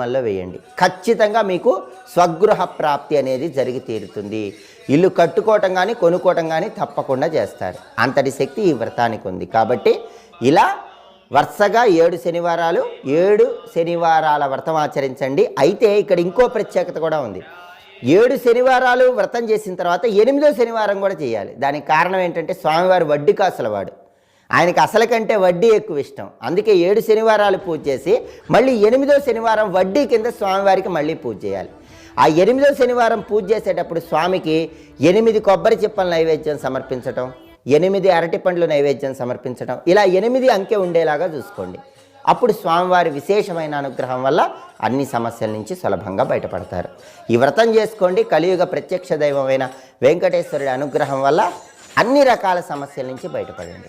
మళ్ళీ వేయండి. ఖచ్చితంగా మీకు స్వగృహ ప్రాప్తి అనేది జరిగి తీరుతుంది. ఇల్లు కట్టుకోవటం కానీ కొనుక్కోవటం కానీ తప్పకుండా చేస్తారు. అంతటి శక్తి ఈ వ్రతానికి ఉంది. కాబట్టి ఇలా వరుసగా ఏడు శనివారాలు ఏడు శనివారాల వ్రతం ఆచరించండి. అయితే ఇక్కడ ఇంకో ప్రత్యేకత కూడా ఉంది. ఏడు శనివారాలు వ్రతం చేసిన తర్వాత ఎనిమిదో శనివారం కూడా చేయాలి. దానికి కారణం ఏంటంటే స్వామివారి వడ్డీ కాసులవాడు ఆయనకి అసలు కంటే వడ్డీ ఎక్కువ ఇష్టం. అందుకే ఏడు శనివారాలు పూజ చేసి మళ్ళీ ఎనిమిదో శనివారం వడ్డీ కింద స్వామివారికి మళ్ళీ పూజ చేయాలి. ఆ ఎనిమిదో శనివారం పూజ చేసేటప్పుడు స్వామికి ఎనిమిది కొబ్బరి చిప్పల నైవేద్యం సమర్పించటం ఎనిమిది అరటి పండ్లు నైవేద్యం సమర్పించటం ఇలా ఎనిమిది అంకె ఉండేలాగా చూసుకోండి. అప్పుడు స్వామివారి విశేషమైన అనుగ్రహం వల్ల అన్ని సమస్యల నుంచి సులభంగా బయటపడతారు. ఈ వ్రతం చేసుకోండి. కలియుగ ప్రత్యక్ష దైవమైన వెంకటేశ్వరుడి అనుగ్రహం వల్ల అన్ని రకాల సమస్యల నుంచి బయటపడండి.